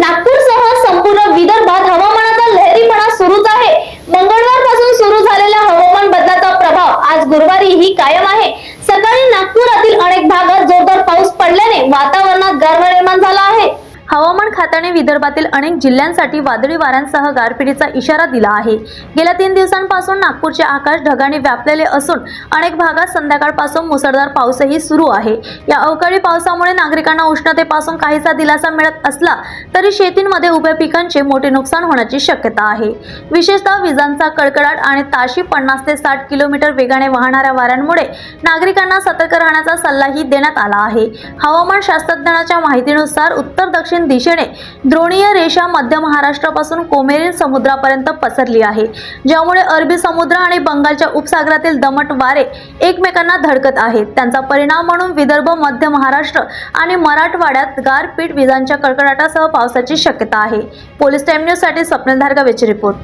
नागपूरसह संपूर्ण विदर्भात हवामानाचा लहरीपणा सुरूच आहे. मंगळवारपासून सुरू झालेला हवामान बदलाचा प्रभाव आज गुरुवारीही कायम आहे. सकाळी नागपुरातील अनेक भागात जोरदार पाऊस पडल्याने वातावरणात गारवा हवामान खात्याने विदर्भातील अनेक जिल्ह्यांसाठी वादळी वाऱ्यांसह गारपिटीचा इशारा दिला आहे. गेल्या तीन दिवसांपासून नागपूरचे आकाश ढगाने व्यापलेले असून अनेक भागात संध्याकाळपासून मुसळधार पाऊसही सुरू आहे. या अवकाळी पावसामुळे नागरिकांना उष्णतेपासून काहीसा दिलासा मिळत असला तरी शेतींमध्ये उभ्या पिकांचे मोठे नुकसान होण्याची शक्यता आहे. विशेषतः विजांचा कडकडाट आणि ताशी पन्नास ते साठ किलोमीटर वेगाने वाहणाऱ्या वाऱ्यांमुळे नागरिकांना सतर्क राहण्याचा सल्लाही देण्यात आला आहे. हवामान शास्त्रज्ञांच्या माहितीनुसार उत्तर दक्षिण दक्षिण दिशेने द्रोणीय रेषा मध्य महाराष्ट्रापासून कोमेरीन समुद्रापर्यंत पसरली आहे ज्यामुळे अरबी समुद्र आणि बंगालच्या उपसागरातील दमट वारे एकमेकांना धडकत आहेत. त्यांचा परिणाम म्हणून विदर्भ मध्य महाराष्ट्र आणि मराठवाड्यात गारपीट विजांच्या कडकडाटासह पावसाची शक्यता आहे. पोलीस टाइम न्यूजसाठी स्वप्नील धारगावेची रिपोर्ट.